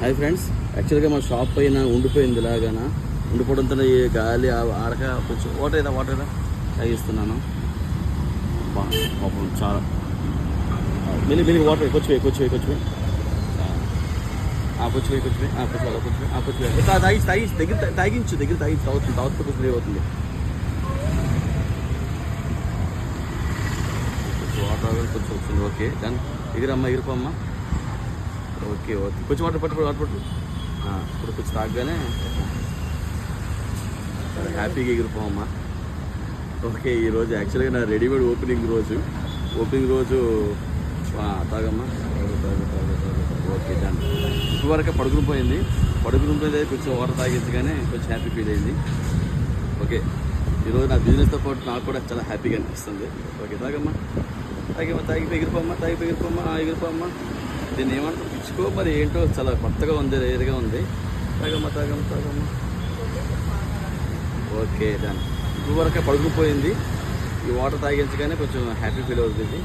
Hi friends. యాక్చువల్గా మా shop పైన ఉండిపోయింది ఇలాగాన. ఉండిపోవడంతో ఈ గాలి ఆ- ఆడక కొంచెం వాటర్ ఏదా వాటర్ ఏదా? తాగిస్తున్నాను. పాపం చాలా. మిలి మిలి వాటర్ కొంచెం వేయి కొంచెం కొంచెం ఆ, కొంచెం కొంచెం ఆ, కొంచెం కొంచెం ఆ, కొంచెం వేయి. తా- తాగించు తాగించు దగ్గర తాగించు దగ్గర తాగించు తాగుతుంది తాగుతూ కొంచెం అవుతుంది. కొంచెం వాటర్ కొంచెం వచ్చింది ఓకే దాని ఎగిరమ్మా ఎగిరిపోమ్మా ఓకే ఓకే కొంచెం వాటర్ పట్టు వాటర్ పట్టు ఇప్పుడు కొంచెం తాగగానే చాలా హ్యాపీగా ఎగిరిపోమ్మా ఓకే ఈరోజు యాక్చువల్గా నా రెడీమేడ్ ఓపెనింగ్ రోజు ఓపెనింగ్ రోజు తాగమ్మా ఓకే దాన్ని ఇప్పటివరకు వరకు పడుకుని పోయింది పడుకుని పోయింది కొంచెం వాటర్ తాగించగానే కొంచెం హ్యాపీ ఫీల్ అయింది ఓకే ఈరోజు నా బిజినెస్తో పాటు నాకు కూడా చాలా హ్యాపీగా అనిపిస్తుంది ఓకే తాగమ్మా తాగమ్మా తాగి ఎగిరిపోమ్మా తాగి ఎగిరిపోమ్మా ఎగిరిపోమ్మా దీన్ని ఏమంటారు? పిచ్చుకో? మరి ఏంటో చాలా కొత్తగా ఉంది రేరుగా ఉంది. తాగమ్మ తాగమ్మ తాగమ్మ. ఓకే దాన్ని ఇప్పుడు వరకు పడుకుపోయింది. ఈ వాటర్ తాగించగానే కొంచెం హ్యాపీ ఫీల్ అవుతుంది.